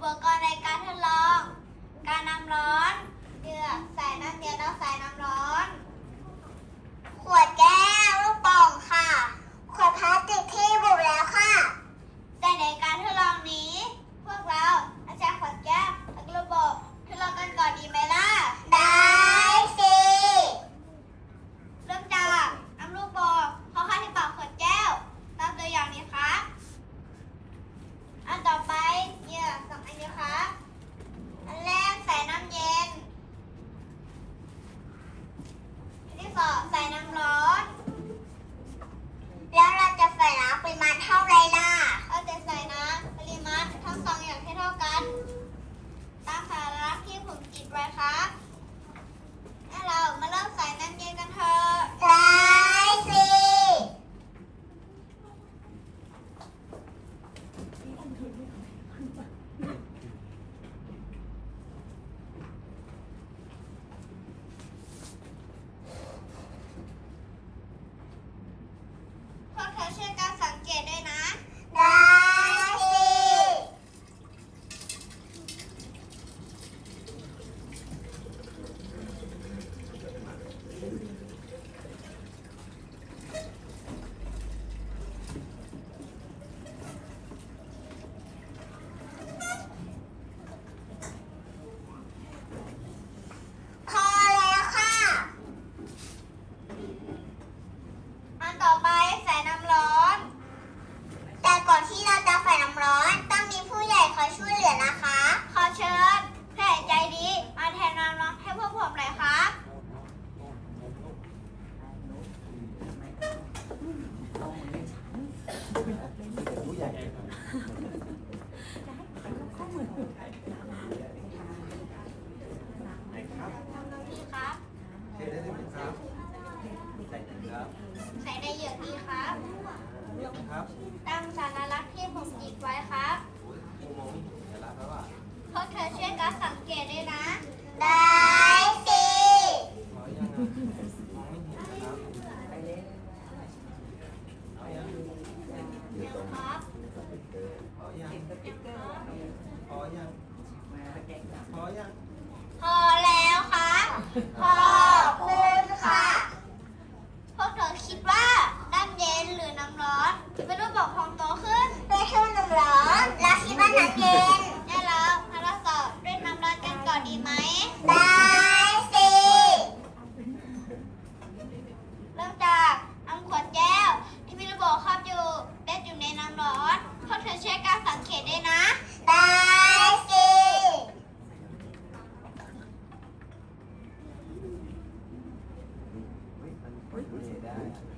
อุปกรณ์ในการทดลอง การนำร้อนเกลือใส่น้ำเย็นแล้วใส่น้ำร้อน ขวดแก้วลูกปองค่ะ ขวดพลาสติกที่บุ พอพอยังพอยัง พอแล้วครับพอ Is?